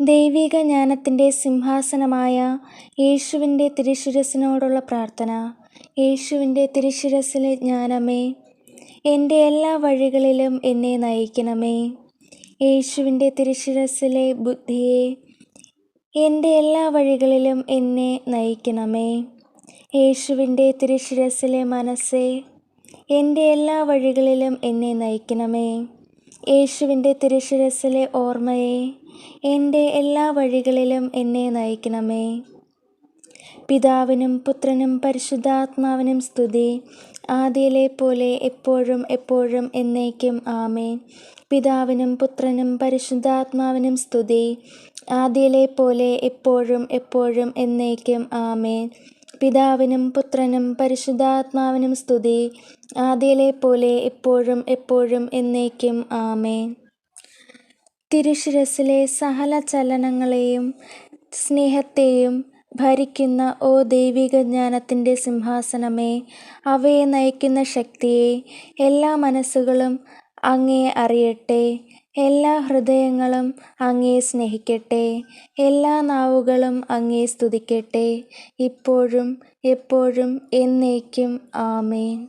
ദൈവിക ജ്ഞാനത്തിന്റെ സിംഹാസനമായ യേശുവിന്റെ തിരുശിരസിനോടുള്ള പ്രാർത്ഥന. യേശുവിന്റെ തിരുശിരസിലെ ജ്ഞാനമേ എന്റെ എല്ലാ വഴികളിലും എന്നെ നയിക്കണമേ. യേശുവിന്റെ തിരുശിരസിലെ ബുദ്ധിയെ എന്റെ എല്ലാ വഴികളിലും എന്നെ നയിക്കണമേ. യേശുവിന്റെ തിരുശിരസിലെ മനസ്സേ എന്റെ എല്ലാ വഴികളിലും എന്നെ നയിക്കണമേ. യേശുവിന്റെ തിരുശിരസിലെ ഓർമ്മയെ എന്റെ എല്ലാ വഴികളിലും എന്നെ നയിക്കണമേ. പിതാവിനും പുത്രനും പരിശുദ്ധാത്മാവിനും സ്തുതി. ആദ്യയിലെ പോലെ എപ്പോഴും എപ്പോഴും എന്നേക്കും ആമേൻ. പിതാവിനും പുത്രനും പരിശുദ്ധാത്മാവിനും സ്തുതി. ആദ്യയിലെ പോലെ എപ്പോഴും എപ്പോഴും എന്നേക്കും ആമേൻ. പിതാവിനും പുത്രനും പരിശുദ്ധാത്മാവിനും സ്തുതി. ആദ്യയിലെ പോലെ എപ്പോഴും എപ്പോഴും എന്നേക്കും. ആമേ തിരുശിരസിലെ സഹല ചലനങ്ങളെയും സ്നേഹത്തെയും ഭരിക്കുന്ന ഓ ദൈവിക ജ്ഞാനത്തിന്റെ സിംഹാസനമേ അവയെ നയിക്കുന്ന ശക്തിയെ എല്ലാ മനസ്സുകളും അങ്ങേ അറിയട്ടെ. എല്ലാ ഹൃദയങ്ങളും അങ്ങേ സ്നേഹിക്കട്ടെ. എല്ലാ നാവുകളും അങ്ങേ സ്തുതിക്കട്ടെ. ഇപ്പോഴും എപ്പോഴും എന്നേക്കും. ആമേൻ.